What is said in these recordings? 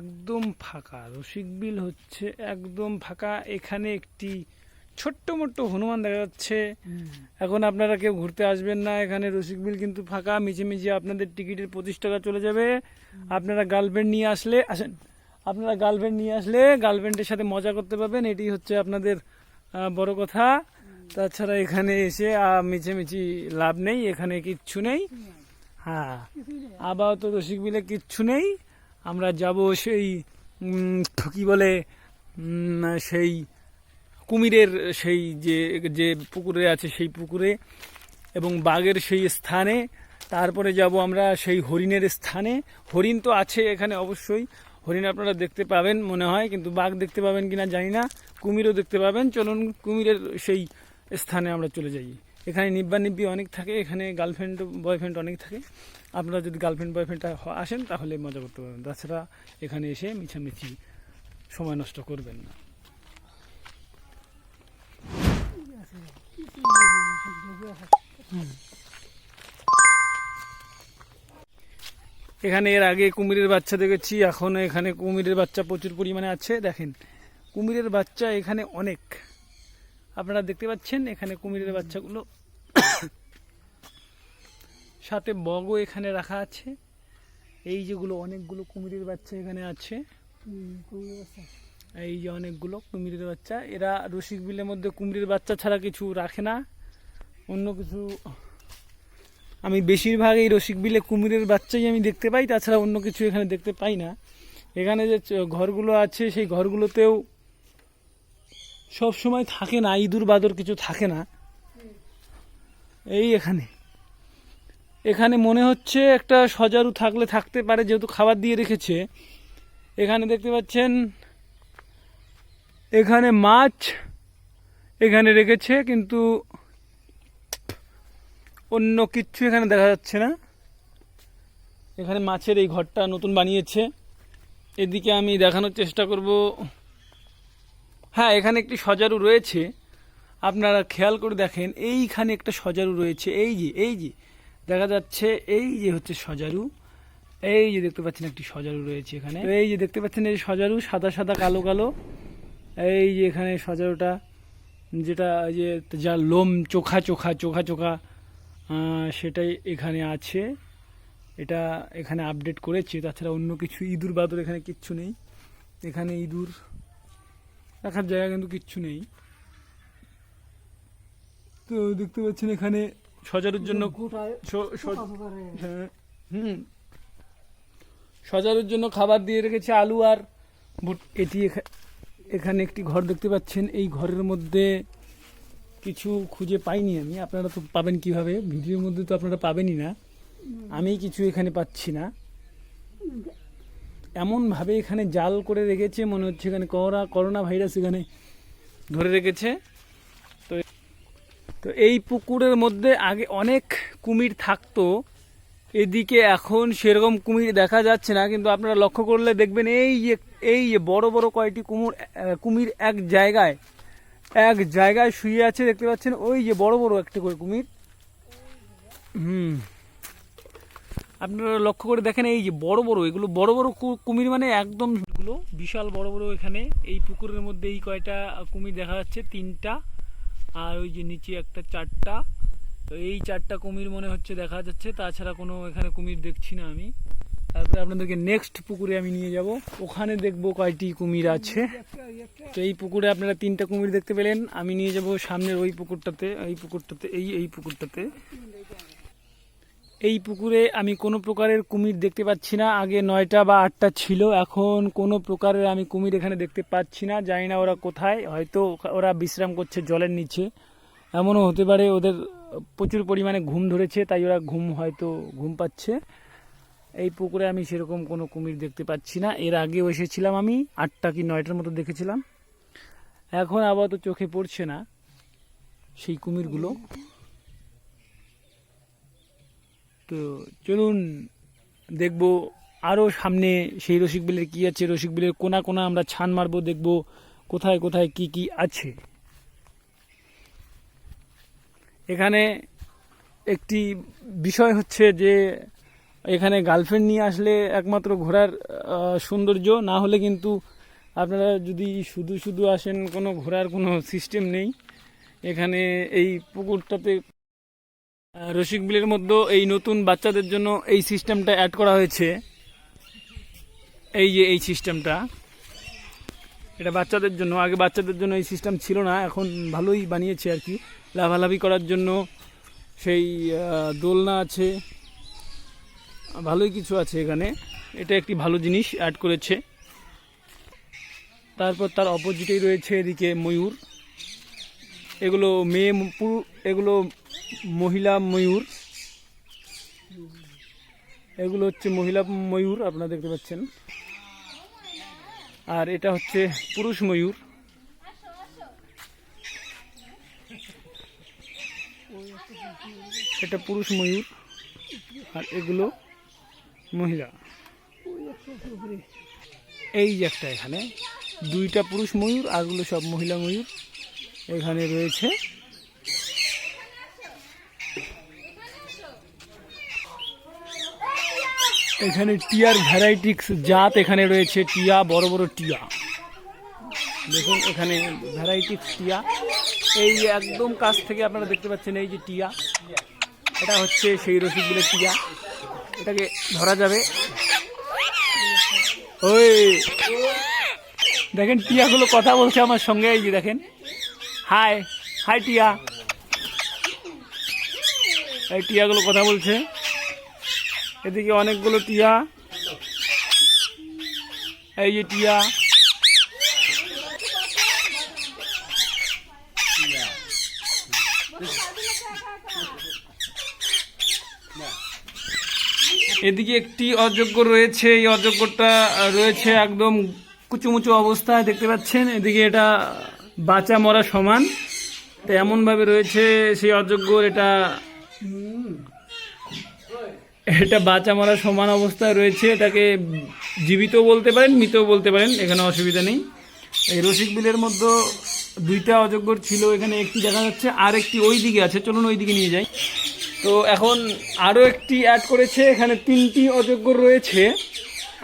একদম ফাঁকা রসিক বিল হচ্ছে একদম ফাঁকা। এখানে একটি ছোট্ট মোট্ট হনুমান দেখা যাচ্ছে। এখন আপনারা কেউ ঘুরতে আসবেন না এখানে রসিক বিল কিন্তু ফাঁকা। মিছিমিছি আপনাদের টিকিটের পঁচিশ টাকা চলে যাবে। আপনারা গার্লফ্রেন্ড নিয়ে আসলে আসেন। আপনারা গার্লফ্রেন্ড নিয়ে আসলে গার্লফ্রেন্ডের সাথে মজা করতে পারবেন। এটি হচ্ছে আপনাদের বড় কথা। তাছাড়া এখানে এসে মিছিমিছি লাভ নেই এখানে কিচ্ছু নেই। হ্যাঁ। আপাতত রসিক বিলে কিচ্ছু নেই। আমরা যাব সেই কি বলে সেই কুমিরের সেই যে যে পুকুরে আছে সেই পুকুরে এবং বাঘের সেই স্থানে। তারপরে যাব আমরা সেই হরিণের স্থানে। হরিণ তো আছে এখানে অবশ্যই। হরিণ আপনারা দেখতে পাবেন মনে হয় কিন্তু বাঘ দেখতে পাবেন কিনা জানি না। কুমিরও দেখতে পাবেন। চলুন কুমিরের সেই স্থানে আমরা চলে যাই। এখানে নিব্বা নিব্বি অনেক থাকে, এখানে গার্লফ্রেন্ড বয়ফ্রেন্ড অনেক থাকে। আপনারা যদি গার্লফ্রেন্ড বয়ফ্রেন্ড আসেন, তাহলে মজা করতে পারবেন। তাছাড়া এখানে এসে মিছামিছি সময় নষ্ট করবেন না। এখানে এর আগে কুমিরের বাচ্চা দেখেছি, এখন এখানে কুমিরের বাচ্চা প্রচুর পরিমাণে আছে। দেখেন, কুমিরের বাচ্চা এখানে অনেক। আপনারা দেখতে পাচ্ছেন, এখানে কুমিরের বাচ্চাগুলো সাথে বগও এখানে রাখা আছে। এই যেগুলো অনেকগুলো কুমিরের বাচ্চা এখানে আছে। এই যে অনেকগুলো কুমিরের বাচ্চা, এরা রসিক বিলের মধ্যে কুমিরের বাচ্চা ছাড়া কিছু রাখে না। অন্য কিছু, আমি বেশিরভাগ এই রসিক বিলে কুমিরের বাচ্চাই আমি দেখতে পাই, তাছাড়া অন্য কিছু এখানে দেখতে পাই না। এখানে যে ঘরগুলো আছে, সেই ঘরগুলোতেও সব সময় থাকে না, ইঁদুর বাদর কিছু থাকে না। এই এখানে। এখানে মনে হচ্ছে একটা সজারু থাকলে থাকতে পারে, যেহেতু খাবার দিয়ে রেখেছে। এখানে দেখতে পাচ্ছেন, এখানে মাছ এখানে রেখেছে, কিন্তু অন্য কিচ্ছু এখানে দেখা যাচ্ছে না। এখানে মাছের এই ঘরটা নতুন বানিয়েছে। এদিকে আমি দেখানোর চেষ্টা করব। হ্যাঁ এখানে একটি সজারু রয়েছে। আপনারা খেয়াল করে দেখেন, এইখানে একটা সজারু রয়েছে। এই যে এই যে, দেখা যাচ্ছে এই যে হচ্ছে সজারু। এই যে দেখতে পাচ্ছেন একটি সজারু রয়েছে এখানে। এই যে দেখতে পাচ্ছেন এই সজারু, সাদা সাদা, কালো কালো। এই যে এখানে সজারুটা, যেটা যে যা লোম চোখা চোখা চোখা চোখা সেটাই এখানে আছে। এটা এখানে আপডেট করেছে, তাছাড়া অন্য কিছু ইঁদুর, বাদর এখানে কিচ্ছু নেই। এখানে ইঁদুর রাখার জায়গা কিন্তু কিচ্ছু নেই। তো দেখতে পাচ্ছেন এখানে সজারুর জন্য হ্যাঁ, হুম। সজারুর জন্য খাবার দিয়ে রেখেছে আলু আর এটি এখা- এখানে একটি ঘর দেখতে পাচ্ছেন। এই ঘরের মধ্যে কিছু খুঁজে পাইনি আমি। আপনারা তো পাবেন কীভাবে? ভিডিওর মধ্যে তো আপনারা পাবেনই না। আমি কিছু এখানে পাচ্ছি না। এমনভাবে এখানে জাল করে রেখেছে, মনে হচ্ছে এখানে করোনা করোনা ভাইরাস এখানে ধরে রেখেছে। তো তো এই পুকুরের মধ্যে আগে অনেক কুমির থাকতো, এদিকে এখন সেরকম কুমির দেখা যাচ্ছে না, কিন্তু আপনারা লক্ষ্য করলে দেখবেন এই যে এই যে বড় বড় কয়টি কুমির কুমির এক জায়গায় এক জায়গায় শুয়ে আছে, দেখতে পাচ্ছেন, ওই যে বড় বড় একটা করে কুমির। হুম। আপনারা লক্ষ্য করে দেখেন, এই যে বড় বড়, এগুলো বড় বড় কুমির মানে একদম এগুলো বিশাল বড় বড় এখানে। এই পুকুরের মধ্যে এই কয়টা কুমির দেখা যাচ্ছে? তিনটা। আর ওই যে নিচে একটা চারটা। তো এই চারটা কুমির মনে হচ্ছে দেখা যাচ্ছে। তাছাড়া কোনো এখানে কুমির দেখছি না আমি। তারপরে আপনাদেরকে নেক্সট পুকুরে আমি নিয়ে যাব। ওখানে দেখব কয়টি কুমির আছে। তো এই পুকুরে আপনারা তিনটা কুমির দেখতে পেলেন। আমি নিয়ে যাব সামনের ওই পুকুরটাতে, এই পুকুরটাতে, এই এই পুকুরটাতে। এই পুকুরে আমি কোনো প্রকারের কুমির দেখতে পাচ্ছি না। আগে নয়টা বা আটটা ছিল, এখন কোনো প্রকারের আমি কুমির এখানে দেখতে পাচ্ছি না। জানি না ওরা কোথায়, হয়তো ওরা বিশ্রাম করছে জলের নিচে। এমনও হতে পারে ওদের প্রচুর পরিমাণে ঘুম ধরেছে, তাই ওরা ঘুম হয়তো ঘুম পাচ্ছে। এই পুকুরে আমি সেরকম কোনো কুমির দেখতে পাচ্ছি না। এর আগেও এসেছিলাম আমি, আটটা কি নয়টার মতো দেখেছিলাম। এখন আপাতত চোখে পড়ছে না সেই কুমিরগুলো। তো চলুন দেখব আরও সামনে সেই রসিক বিলের কী আছে, রসিক বিলের কোনা কোনা আমরা ছান মারবো, দেখব কোথায় কোথায় কি কি আছে। এখানে একটি বিষয় হচ্ছে যে, এখানে গার্লফ্রেন্ড নিয়ে আসলে একমাত্র ঘোরার সৌন্দর্য, না হলে কিন্তু আপনারা যদি শুধু শুধু আসেন, কোনো ঘোরার কোনো সিস্টেম নেই। এখানে এই পুকুরটাতে রসিক বিলের মধ্যে এই নতুন বাচ্চাদের জন্য এই সিস্টেমটা অ্যাড করা হয়েছে। এই যে এই সিস্টেমটা। এটা বাচ্চাদের জন্য, আগে বাচ্চাদের জন্য এই সিস্টেম ছিল না, এখন ভালোই বানিয়েছে আর কি। লাভালাভি করার জন্য সেই দোলনা আছে, ভালোই কিছু আছে এখানে। এটা একটি ভালো জিনিস অ্যাড করেছে। তারপর তার অপোজিটেই রয়েছে এদিকে ময়ূর। এগুলো মেয়ে এগুলো মহিলা ময়ূর। এগুলো হচ্ছে মহিলা ময়ূর, আপনারা দেখতে পাচ্ছেন। আর এটা হচ্ছে পুরুষ ময়ূর। এটা পুরুষ ময়ূর, আর এগুলো মহিলা। এই যে একটা এখানে। দুইটা পুরুষ ময়ূর আরগুলো সব মহিলা ময়ূর। এখানে রয়েছে এখানে টিয়ার ভ্যারাইটিক্স জাত এখানে রয়েছে, টিয়া, বড় বড় টিয়া। দেখুন, এখানে ভ্যারাইটিক্স টিয়া। এই একদম কাছ থেকে আপনারা দেখতে পাচ্ছেন এই যে টিয়া। এটা হচ্ছে সেই রসিকগুলের টিয়া। এটাকে ধরা যাবে। ওই, দেখেন টিয়াগুলো কথা বলছে আমার সঙ্গে, এই যে দেখেন। হাই হাই টিয়া। এই টিয়াগুলো কথা বলছে। এদিকে অনেকগুলো টিয়া। এই যে টিয়া। এদিকে একটি অযোগ্য রয়েছে, এই অযোগ্যটা রয়েছে একদম কুচুমুচু অবস্থায়, দেখতে পাচ্ছেন? এদিকে এটা বাঁচা মরা সমান। তো এমনভাবে রয়েছে সেই অযোগ্যর এটা এটা বাঁচা মরা সমান অবস্থায় রয়েছে, এটাকে জীবিত বলতে পারেন, মৃতও বলতে পারেন, এখানে অসুবিধা নেই। এই রসিক বিলের মধ্যে দুইটা অযোগ্যর ছিল, এখানে একটি দেখা যাচ্ছে, আর একটি ওই দিকে আছে, চলুন ওই দিকে নিয়ে যাই। তো এখন আরও একটি অ্যাড করেছে, এখানে তিনটি অযোগ্য রয়েছে।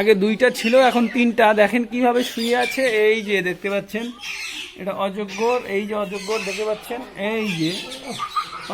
আগে দুইটা ছিল, এখন তিনটা। দেখেন কীভাবে শুয়ে আছে, এই যে দেখতে পাচ্ছেন, এটা অযোগ্যর এই যে অযোগ্যর দেখতে পাচ্ছেন, এই যে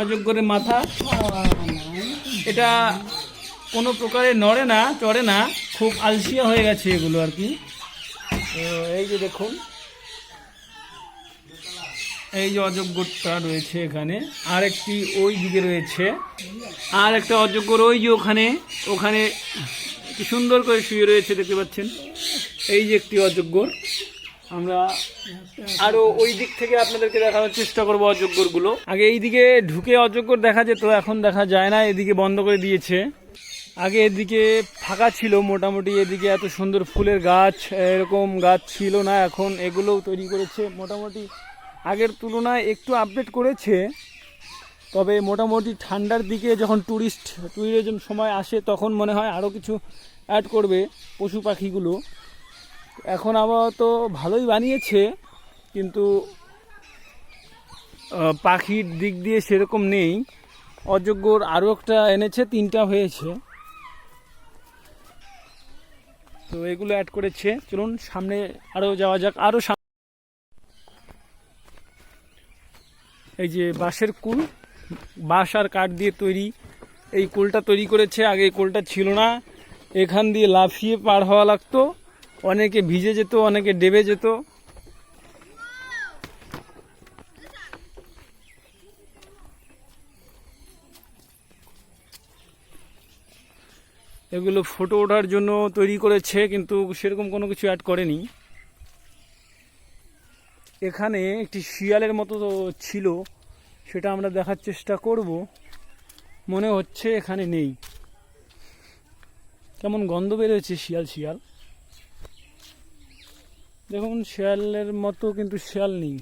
অযোগ্যরের মাথা। এটা কোনো প্রকারে নড়ে না, চড়ে না, খুব আলসিয়া হয়ে গেছে এগুলো আর কি। তো এই যে দেখুন, এই যে অযোগ্যটা রয়েছে এখানে আর একটি ওই দিকে রয়েছে, আর একটা অযোগ্যর ওই যে ওখানে ওখানে সুন্দর করে শুয়ে রয়েছে দেখতে পাচ্ছেন। এই যে একটি অযোগ্যর আমরা আরও ওই দিক থেকে আপনাদেরকে দেখানোর চেষ্টা করব অযোগ্যরগুলো আগে এই দিকে ঢুকে অযোগ্যর দেখা যেত, এখন দেখা যায় না, এদিকে বন্ধ করে দিয়েছে। আগে এদিকে ফাঁকা ছিল, মোটামুটি এদিকে এত সুন্দর ফুলের গাছ, এরকম গাছ ছিল না, এখন এগুলোও তৈরি করেছে। মোটামুটি আগের তুলনায় একটু আপডেট করেছে, তবে মোটামুটি ঠান্ডার দিকে যখন ট্যুরিস্ট ট্যুরিজম সময় আসে, তখন মনে হয় আরও কিছু অ্যাড করবে পশু পাখিগুলো। এখন আপাতত ভালোই বানিয়েছে, কিন্তু পাখির দিক দিয়ে সেরকম নেই। অযোগ্যর আরও একটা এনেছে, তিনটা হয়েছে। তো এগুলো অ্যাড করেছে। চলুন সামনে আরও যাওয়া যাক। আরও এই যে বাঁশের কুল। বাঁশ আর কাঠ দিয়ে তৈরি। এই কুলটা তৈরি করেছে। আগে এই কুলটা ছিল না। এখান দিয়ে লাফিয়ে পার হওয়া লাগতো। অনেকে ভিজে যেত, অনেকে ডেবে যেত। এগুলো ফটো ওঠার জন্য তৈরি করেছে, কিন্তু সেরকম কোনো কিছু অ্যাড করেনি। এখানে একটি শিয়ালের মতো ছিল, সেটা আমরা দেখার চেষ্টা করব। মনে হচ্ছে এখানে নেই। কেমন গন্ধ বেরোচ্ছে শিয়াল শিয়াল। দেখুন, শিয়ালের মতো কিন্তু শিয়াল নেই।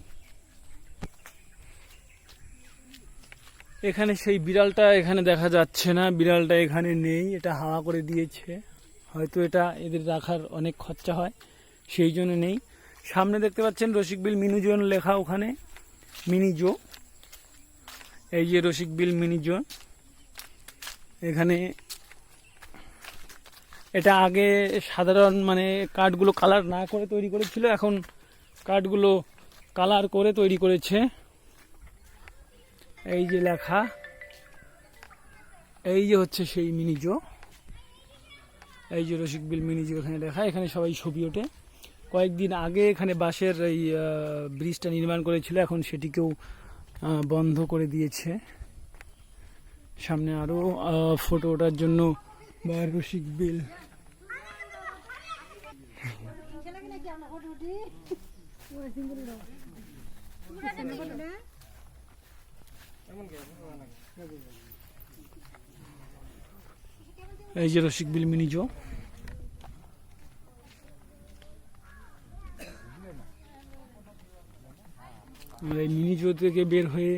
এখানে সেই বিড়ালটা এখানে দেখা যাচ্ছে না, বিড়ালটা এখানে নেই, এটা হাওয়া করে দিয়েছে। হয়তো এটা এদের রাখার অনেক খরচা হয়, সেই জন্য নেই। সামনে দেখতে পাচ্ছেন রসিকবিল মিনুজন লেখা ওখানে, মিনিজো। এই যে রসিকবিল মিনিজো এখানে এটা আগে সাধারণ মানে কাঠগুলো কালার না করে তৈরি করেছিল, এখন কাঠগুলো কালার করে তৈরি করেছে। এই যে লেখা। এই যে হচ্ছে সেই মিনিজো এই যে রসিকবিল মিনিজো এখানে লেখা। এখানে সবাই ছবি ওঠে। কয়েকদিন আগে এখানে বাঁশের এই ব্রিজটা নির্মাণ করেছিল। এখন সেটিকেও বন্ধ করে দিয়েছে। সামনে আরও ফটো ওঠার জন্য বা রসিকবিল এই যে রসিকবিল মিনিজো আর এই মিনিজো থেকে বের হয়ে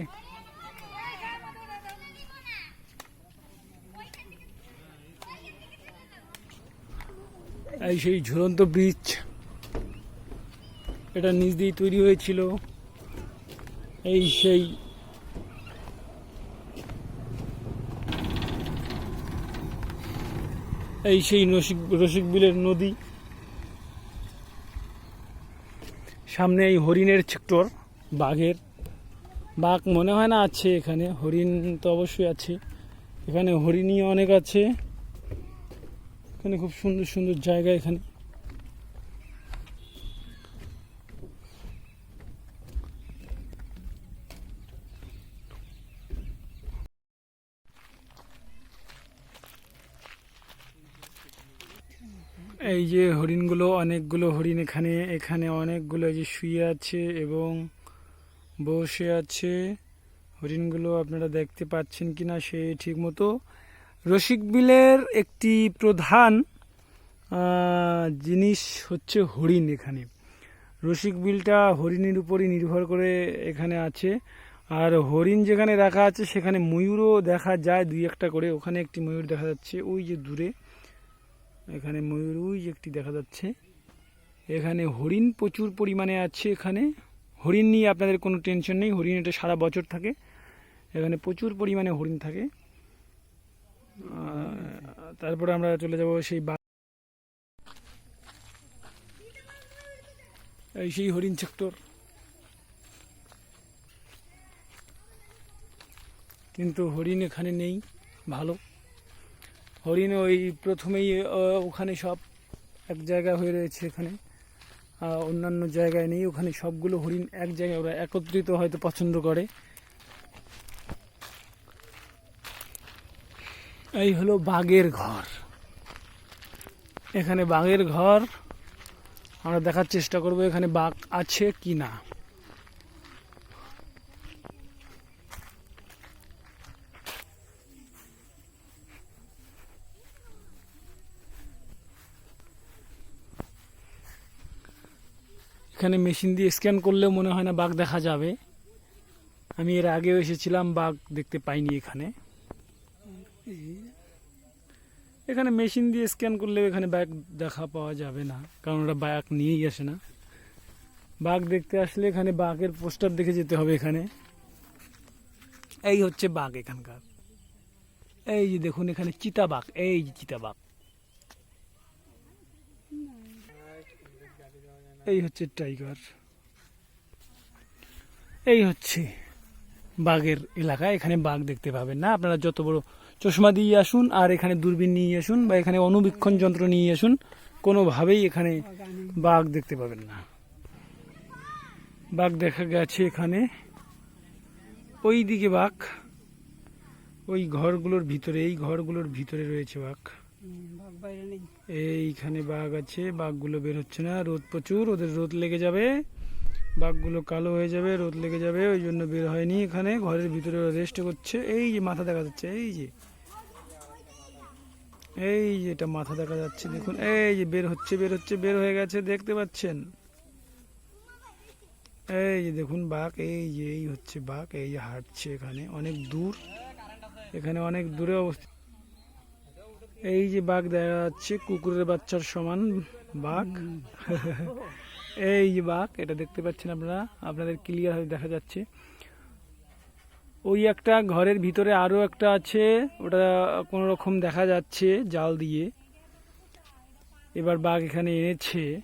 এই সেই ঝুলন্ত ব্রিজ, এটা নিজ দিয়ে তৈরি হয়েছিল। এই সেই এই সেই রসিক রসিক বিলের নদী। সামনে এই হরিণের সেক্টর বাঘের। বাঘ মনে হয় না আছে এখানে, হরিণ তো অবশ্যই আছে। এখানে হরিণই অনেক আছে। এখানে খুব সুন্দর সুন্দর জায়গা এখানে এই যে হরিণগুলো, অনেকগুলো হরিণ এখানে এখানে অনেকগুলো যে শুয়ে আছে এবং বসে আছে। হরিণগুলো আপনারা দেখতে পাচ্ছেন কিনা সে ঠিক মতো রসিক বিলের একটি প্রধান জিনিস হচ্ছে হরিণ এখানে। রসিক বিলটা হরিণের উপরই নির্ভর করে এখানে আছে। আর হরিণ যেখানে রাখা আছে, সেখানে ময়ূরও দেখা যায়, দুই একটা করে। ওখানে একটি ময়ূর দেখা যাচ্ছে, ওই যে দূরে। এখানে ময়ূর ওই একটি দেখা যাচ্ছে। এখানে হরিণ প্রচুর পরিমাণে আছে এখানে। হরিণ নিয়ে আপনাদের কোনো টেনশন নেই, হরিণ এটা সারা বছর থাকে। এখানে প্রচুর পরিমাণে হরিণ থাকে। তারপরে আমরা চলে যাব সেই এই সেই হরিণ সেক্টর কিন্তু হরিণ এখানে নেই, ভালো। হরিণ ওই প্রথমেই ওখানে সব এক জায়গা হয়ে রয়েছে এখানে। অন্যান্য জায়গায় নেই, ওখানে সবগুলো হরিণ এক জায়গায়, ওরা একত্রিত হয়তো পছন্দ করে। এই হলো বাঘের ঘর। এখানে বাঘের ঘর, আমরা দেখার চেষ্টা করব এখানে বাঘ আছে কি না। এখানে মেশিন দিয়ে স্ক্যান করলেও মনে হয় না বাঘ দেখা যাবে। আমি এর আগেও এসেছিলাম, বাঘ দেখতে পাইনি এখানে। এখানে মেশিন দিয়ে স্ক্যান করলেও এখানে বাঘ দেখা পাওয়া যাবে না, কারণ ওরা বাঘ নিয়েই আসে না। বাঘ দেখতে আসলে এখানে বাঘের পোস্টার দেখে যেতে হবে এখানে। এই হচ্ছে বাঘ এখানকার। এই যে দেখুন এখানে চিতাবাঘ, এই যে চিতাবাঘ। এই হচ্ছে টাইগার। এই হচ্ছে বাঘের এলাকা। এখানে বাঘ দেখতে পাবেন না। আপনারা যত বড় চশমা দিয়ে আসুন আর এখানে দূরবীন নিয়ে আসুন বা এখানে অনুবীক্ষণ যন্ত্র নিয়ে আসুন, কোনোভাবেই এখানে বাঘ দেখতে পাবেন না। বাঘ দেখা গেছে এখানে। ওই দিকে বাঘ। ওই ঘরগুলোর ভিতরে, এই ঘরগুলোর ভিতরে রয়েছে বাঘ। এইখানে বাঘ আছে, বাঘগুলো বের হচ্ছে না, রোদ প্রচুর, ওদের রোদ লেগে যাবে। বাঘগুলো কালো হয়ে যাবে, রোদ লেগে যাবে, ওই জন্য বের হয়নি এখানে, ঘরের ভিতরে রেস্ট করছে। এই যে মাথা দেখা যাচ্ছে, এই যে। এই যে এটা মাথা দেখা যাচ্ছে, দেখুন, এই যে বের হচ্ছে বের হচ্ছে, বের হয়ে গেছে, দেখতে পাচ্ছেন? এই যে দেখুন বাঘ, এই যে, এই হচ্ছে বাঘ, এই যে হাঁটছে এখানে, অনেক দূর। এখানে অনেক দূরে অবস্থিত এই যে বাঘ দেখা যাচ্ছে কুকুরের বাচ্চার সমান বাঘ। এই যে বাঘ এটা দেখতে পাচ্ছেন আপনারা আপনাদের ক্লিয়ার হয়ে দেখা যাচ্ছে। ওই একটা ঘরের ভিতরে আরও একটা আছে ওটা কোনো রকম দেখা যাচ্ছে জাল দিয়ে। এবার বাঘ এখানে এনেছে।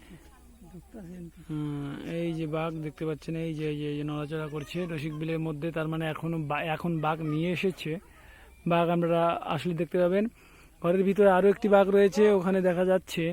এই যে বাঘ দেখতে পাচ্ছেন এই যে এই যে নড়াচড়া করছে। রসিক বিলের মধ্যে তার মানে এখনও বা- এখন বাঘ নিয়ে এসেছে। বাঘ আপনারা আসলে দেখতে পাবেন। ঘরের ভিতরে আরও একটি বাঘ রয়েছে ওখানে দেখা যাচ্ছে।